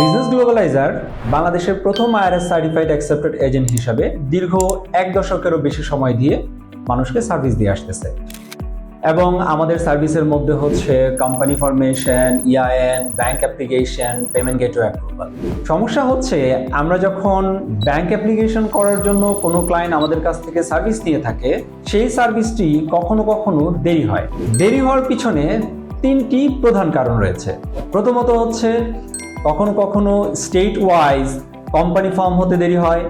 Business গ্লোবালাইজার বাংলাদেশের প্রথম IRS certified accepted agent হিসাবে দীর্ঘ এক দশকেরও বেশি সময় দিয়ে মানুষকে সার্ভিস দিয়ে আসতেছে। এবং আমাদের সার্ভিসের মধ্যে হচ্ছে company formation EIN bank application payment gateway approval সমস্যা হচ্ছে, আমরা যখন ব্যাংক অ্যাপ্লিকেশন করার জন্য কোনো ক্লায়েন্ট আমাদের কাছ থেকে সার্ভিস নিয়ে থাকে, সেই সার্ভিসটি কখনো কখনো দেরি হয়। দেরি হওয়ার পিছনে তিনটি প্রধান কারণ রয়েছে। প্রথমত হচ্ছে কখনো কখনো স্টেট ওয়াইজ কোম্পানি ফর্ম হতে দেরি হয়।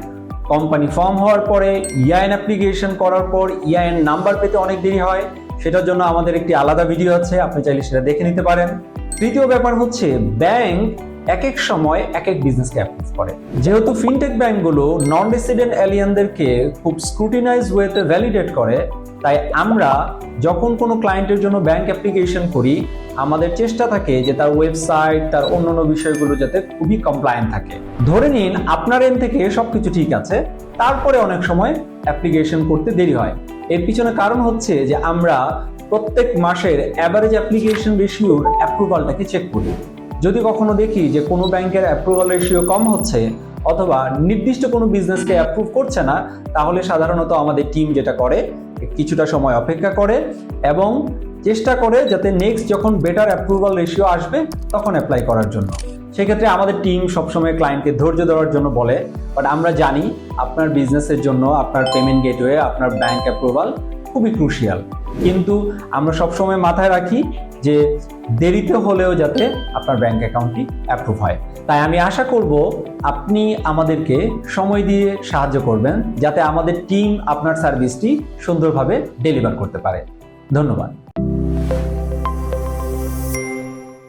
কোম্পানি ফর্ম হওয়ার পরে ইআইএন অ্যাপ্লিকেশন করার পর ইআইএন নাম্বার পেতে অনেক দেরি হয়। সেটার জন্য আমাদের একটি আলাদা ভিডিও আছে, আপনি চাইলে সেটা দেখে নিতে পারেন। তৃতীয় ব্যাপার হচ্ছে ব্যাংক এক এক সময় এক এক বিজনেসকে অ্যাপ্রুভ করে। যেহেতু ফিনটেক ব্যাংকগুলো নন রেসিডেন্ট এলিয়ানদেরকে খুব স্ক্রুটিনাইজ ওয়েতে ভ্যালিডেট করে তাই আমরা যখন কোনো ক্লায়েন্টের জন্য ব্যাংক অ্যাপ্লিকেশন করি, আমাদের চেষ্টা থাকে যে তার ওয়েবসাইট তার অন্যান্য বিষয়গুলো যাতে খুবই কমপ্লায়েন্ট থাকে। ধরে নিন আপনার এন থেকে সবকিছু ঠিক আছে, তারপরে অনেক সময় অ্যাপ্লিকেশন করতে দেরি হয়। এর পিছনে কারণ হচ্ছে যে আমরা প্রত্যেক মাসের অ্যাভারেজ অ্যাপ্লিকেশন রেশিওর অ্যাপ্রুভালটাকে চেক করি। যদি কখনো দেখি যে কোনো ব্যাংকের অ্যাপ্রুভাল রেশিও কম হচ্ছে অথবা নির্দিষ্ট কোনো বিজনেসকে অ্যাপ্রুভ করছে না, তাহলে সাধারণত আমাদের টিম যেটা করে, কিছুটা সময় অপেক্ষা করে এবং চেষ্টা করে যাতে নেক্সট যখন বেটার অ্যাপ্রুভাল রেশিও আসবে, তখন অ্যাপ্লাই করার জন্য। সেক্ষেত্রে আমাদের টিম সবসময় ক্লায়েন্টকে ধৈর্য দেওয়ার জন্য বলে বাট আমরা জানি আপনার বিজনেসের জন্য, আপনার পেমেন্ট গেটওয়ে আপনার ব্যাংক অ্যাপ্রুভাল খুবই ক্রুশিয়াল কিন্তু আমরা সবসময় মাথায় রাখি যে দেরিতে হলেও যাতে আপনার ব্যাংক অ্যাকাউন্টটি অ্যাপ্রুভ হয়। তাই আমি আশা করব আপনি আমাদেরকে সময় দিয়ে সাহায্য করবেন, যাতে আমাদের টিম আপনার সার্ভিসটি সুন্দরভাবে ডেলিভার করতে পারে। ধন্যবাদ।